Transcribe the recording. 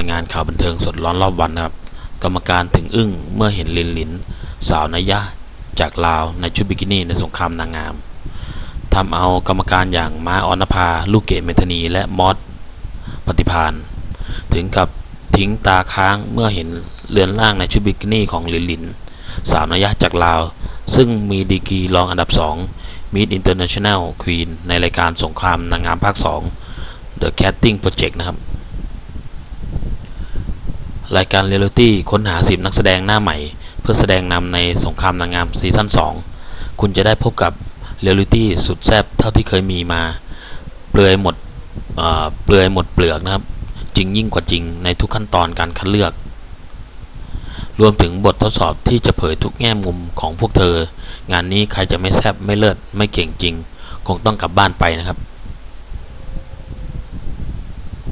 รายงานข่าวบันเทิงสดร้อนรอบวันนะครับ กรรมการถึงอึ้งเมื่อเห็นลินลิน สาวนายะ จากลาวในชุดบิกินี่ในสงครามนางงามทำเอากรรมการอย่างม้าออนภา ลูกเกดเมธานีและมอสปฏิพานถึงกับทิ้งตาค้างเมื่อเห็นเรือนร่างในชุดบิกินี่ของลินลิน สาวนายะจากลาว ซึ่งมีดีกรีรองอันดับสองมิดอินเตอร์เนชั่นแนลควีนในรายการสงครามนางงามภาคสอง The Casting Project นะครับ รายการเรียลิตี้ค้นหาสิบนักแสดงหน้าใหม่ เพื่อแสดงนำในสงครามนางงามซีซั่น2 คุณจะได้พบกับเรียลิตี้สุดแซ่บเท่าที่เคยมีมา เปลือยหมดเอ่อเปลือยหมดเปลือกนะครับ จริงยิ่งกว่าจริงในทุกขั้นตอนการคัดเลือก รวมถึงบททดสอบที่จะเผยทุกแง่มุมของพวกเธอ งานนี้ใครจะไม่แซ่บไม่เลิศไม่เก่งจริง คงต้องกลับบ้านไปนะครับ